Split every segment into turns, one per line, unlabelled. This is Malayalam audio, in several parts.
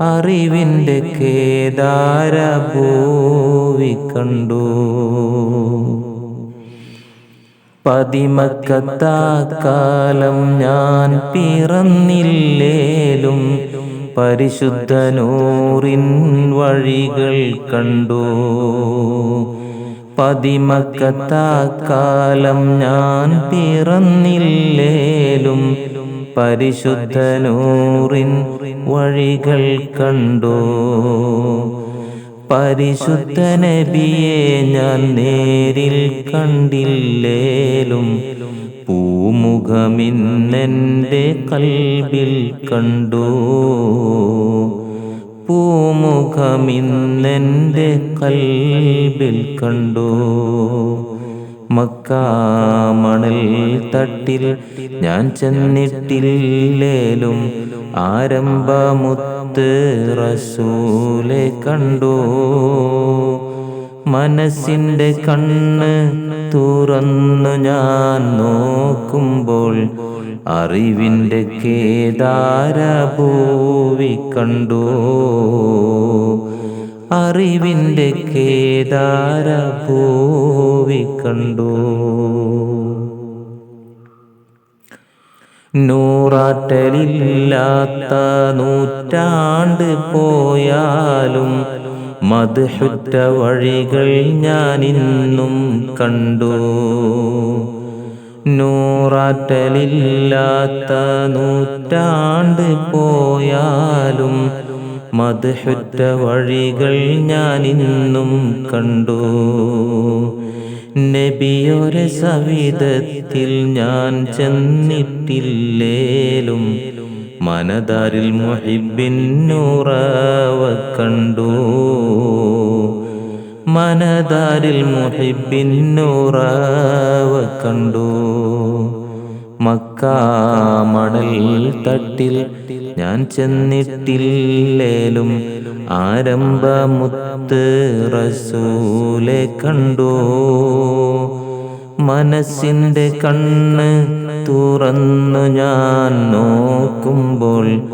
അറിവിന്റെ കേദാരഭൂവി കണ്ടു. പതിമക്കത്താക്കാലം ഞാൻ പിറന്നില്ലേലും പരിശുദ്ധനൂറിൻ വഴികൾ കണ്ടു. പതിമക്കത്താക്കാലം ഞാൻ പിറന്നില്ലേലും പരിശുദ്ധനൂറിൻ വഴികൾ കണ്ടു. പരിശുദ്ധ നബിയെ ഞാൻ നേരിൽ കണ്ടില്ലേലും പൂമുഖമിന്നെന്റെ കൽവിൽ കണ്ടു. പൂമുഖമിന്നെന്റെ കൽബിൽ കണ്ടു. മക്കാമണൽ തട്ടിൽ ഞാൻ ചെന്നിട്ടില്ലേലും ആരംഭമുത്ത് റസൂലെ കണ്ടു. മനസ്സിന്റെ കണ്ണ് തുറന്നു ഞാൻ നോക്കുമ്പോൾ അറിവിന്റെ കേദാരഭൂവി കണ്ടു. അറിവിന്റെ കേദാരഭൂവി കണ്ടു. നൂറാറ്റലില്ലാത്ത നൂറ്റാണ്ട് പോയാലും മധുഹുറ്റ വഴികൾ ഞാനിന്നും കണ്ടു. നൂറാറ്റലില്ലാത്ത നൂറ്റാണ്ട് പോയാലും മധുഹുറ്റ വഴികൾ ഞാനിന്നും കണ്ടു. നബിയൊരു സവിധത്തിൽ ഞാൻ ചെന്നിട്ടില്ലേലും മനതാരിൽ മുഹിബിൻ കണ്ടു. മുഹിബിൻ നൂറവ കണ്ടു. മക്കാമണൽ തട്ടിൽ ഞാൻ ചെന്നിട്ടില്ലേലും ആരംഭമുത്ത് റസൂലെ കണ്ടു. മനസ്സിന്റെ കണ്ണ് തുറന്നു ഞാൻ നോക്കുമ്പോൾ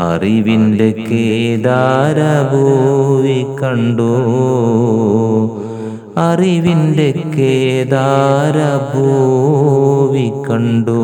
അറിവിന്റെ കേദാരഭൂവി കണ്ടു. അറിവിന്റെ കേദാരഭൂവി കണ്ടു.